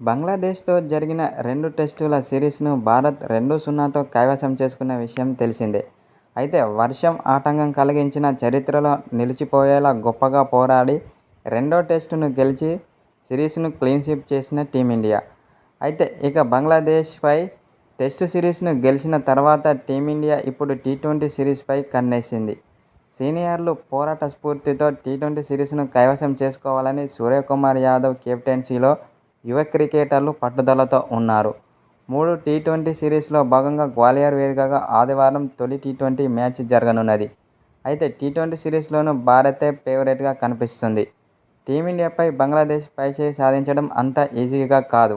బంగ్లాదేశ్తో జరిగిన రెండు టెస్టుల సిరీస్ను భారత్ రెండు సున్నాతో కైవసం చేసుకున్న విషయం తెలిసిందే. అయితే వర్షం ఆటంకం కలిగించిన చరిత్రలో నిలిచిపోయేలా గొప్పగా పోరాడి రెండో టెస్టును గెలిచి సిరీస్ను క్లీన్స్వీప్ చేసిన టీమిండియా. అయితే ఇక బంగ్లాదేశ్పై టెస్టు సిరీస్ను గెలిచిన తర్వాత టీమిండియా ఇప్పుడు టీ-ట్వంటీ సిరీస్పై కన్నేసింది. సీనియర్లు పోరాట స్ఫూర్తితో టీ-ట్వంటీ సిరీస్ను కైవసం చేసుకోవాలని సూర్యకుమార్ యాదవ్ కెప్టెన్సీలో యువ క్రికెటర్లు పట్టుదలతో ఉన్నారు. మూడు టీ-ట్వంటీ సిరీస్లో భాగంగా గ్వాలియర్ వేదికగా ఆదివారం తొలి టీ-ట్వంటీ మ్యాచ్ జరగనున్నది. అయితే టీ-ట్వంటీ సిరీస్లోనూ భారతే ఫేవరెట్గా కనిపిస్తుంది టీమిండియాపై బంగ్లాదేశ్ పైచేయి సాధించడం అంత ఈజీగా కాదు.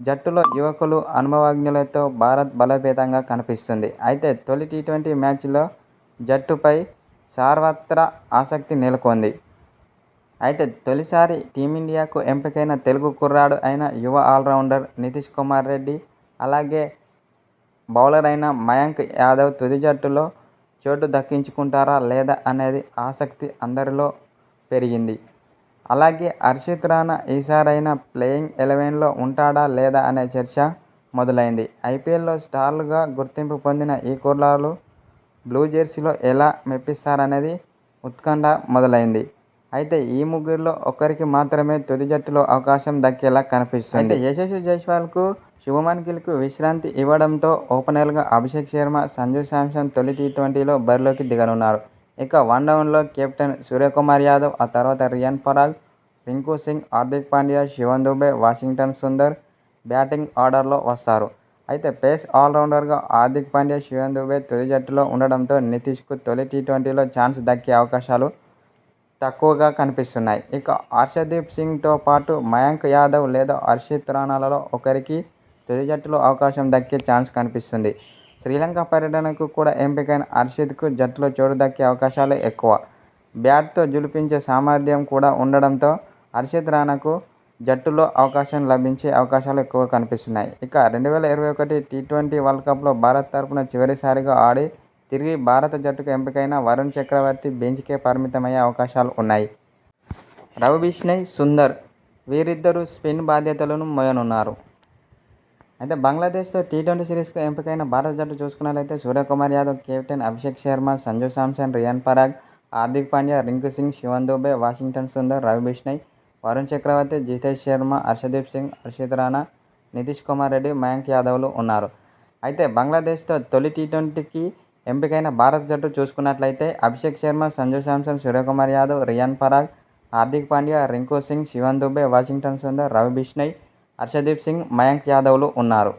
జట్టులో యువకులు, అనుభవజ్ఞులతో భారత్ బలోపేతంగా కనిపిస్తుంది అయితే తొలి టీ-ట్వంటీ మ్యాచ్లో జట్టుపై సర్వత్రా ఆసక్తి నెలకొంది. అయితే తొలిసారి టీమిండియాకు ఎంపికైన తెలుగు కుర్రాడు అయిన యువ ఆల్రౌండర్ నితీష్ కుమార్ రెడ్డి, అలాగే బౌలర్ అయిన మయాంక్ యాదవ్ తుది జట్టులో చోటు దక్కించుకుంటారా లేదా అనేది ఆసక్తి అందరిలో పెరిగింది. అలాగే హర్షిత్ రాణా ఈసారైనా ప్లేయింగ్ ఎలెవెన్లో ఉంటాడా లేదా అనే చర్చ మొదలైంది. ఐపీఎల్లో స్టార్లుగా గుర్తింపు పొందిన ఈ కుర్రాలు బ్లూ జెర్సీలో ఎలా మెప్పిస్తారనేది ఉత్కంఠ మొదలైంది. అయితే ఈ ముగ్గురిలో ఒక్కరికి మాత్రమే తొలి జట్టులో అవకాశం దక్కేలా కనిపిస్తుంది అయితే జైస్వాల్కు, శుభమన్ గిల్కు విశ్రాంతి ఇవ్వడంతో ఓపెనర్గా అభిషేక్ శర్మ, సంజు శాంసన్ తొలి టీ-ట్వంటీలో బరిలోకి దిగనున్నారు. ఇక వన్ డౌన్లో కెప్టెన్ సూర్యకుమార్ యాదవ్, ఆ తర్వాత రియాన్ పరాగ్, రింకు సింగ్, హార్దిక్ పాండ్యా, శివన్ దుబే, వాషింగ్టన్ సుందర్ బ్యాటింగ్ ఆర్డర్లో వస్తారు. అయితే పేస్ ఆల్రౌండర్గా హార్దిక్ పాండ్యా, శివన్ దుబే తొలి జట్టులో ఉండడంతో నితీష్కు తొలి టీ-ట్వంటీలో ఛాన్స్ దక్కే అవకాశాలు తక్కువగా కనిపిస్తున్నాయి. ఇక హర్షదీప్ సింగ్తో పాటు మయాంక్ యాదవ్ లేదా హర్షిత్ రాణాలలో ఒకరికి తొలి జట్టులో అవకాశం దక్కే ఛాన్స్ కనిపిస్తుంది శ్రీలంక పర్యటనకు కూడా ఎంపికైన హర్షిత్కు జట్టులో చోటు దక్కే అవకాశాలు ఎక్కువ. బ్యాట్తో జులిపించే సామర్థ్యం కూడా ఉండడంతో హర్షిత్ రాణాకు జట్టులో అవకాశం లభించే అవకాశాలు ఎక్కువ కనిపిస్తున్నాయి. ఇక రెండు వేల ఇరవై ఒకటి టీ-ట్వంటీ వరల్డ్ కప్లో భారత్ తరఫున చివరిసారిగా ఆడి తిరిగి భారత జట్టుకు ఎంపికైన వరుణ్ చక్రవర్తి బెంచ్కే పరిమితమయ్యే అవకాశాలు ఉన్నాయి. రవి సుందర్ వీరిద్దరూ స్పిన్ బాధ్యతలను మోయనున్నారు. అయితే బంగ్లాదేశ్తో టీ-ట్వంటీ సిరీస్కు ఎంపికైన భారత జట్టు చూసుకున్నట్లయితే సూర్యకుమార్ యాదవ్, కెప్టెన్ అభిషేక్ శర్మ, సంజు సామ్సన్ రియాన్ పరాగ్, హార్దిక్ పాండ్యా, రింకు సింగ్, శివన్ దుబే, వాషింగ్టన్ సుందర్, రవి బిష్ణయ్ వరుణ్ చక్రవర్తి, జితేష్ శర్మ, హర్షదీప్ సింగ్, హర్షిత్ రాణా, నితీష్ కుమార్ రెడ్డి, మయాంక్ యాదవ్లు ఉన్నారు. అయితే బంగ్లాదేశ్తో తొలి టీ-ట్వంటీకి ఎంపికైన భారత జట్టు చూసుకున్నట్లయితే అభిషేక్ శర్మ, సంజు శాంసన్, సూర్యకుమార్ యాదవ్, రియాన్ పరాగ్, హార్దిక్ పాండ్యా, రింకు సింగ్, శివన్ దుబే, వాషింగ్టన్ సుందర్, రవి బిష్ణయ్ హర్షదీప్ సింగ్, మయాంక్ యాదవ్లు ఉన్నారు.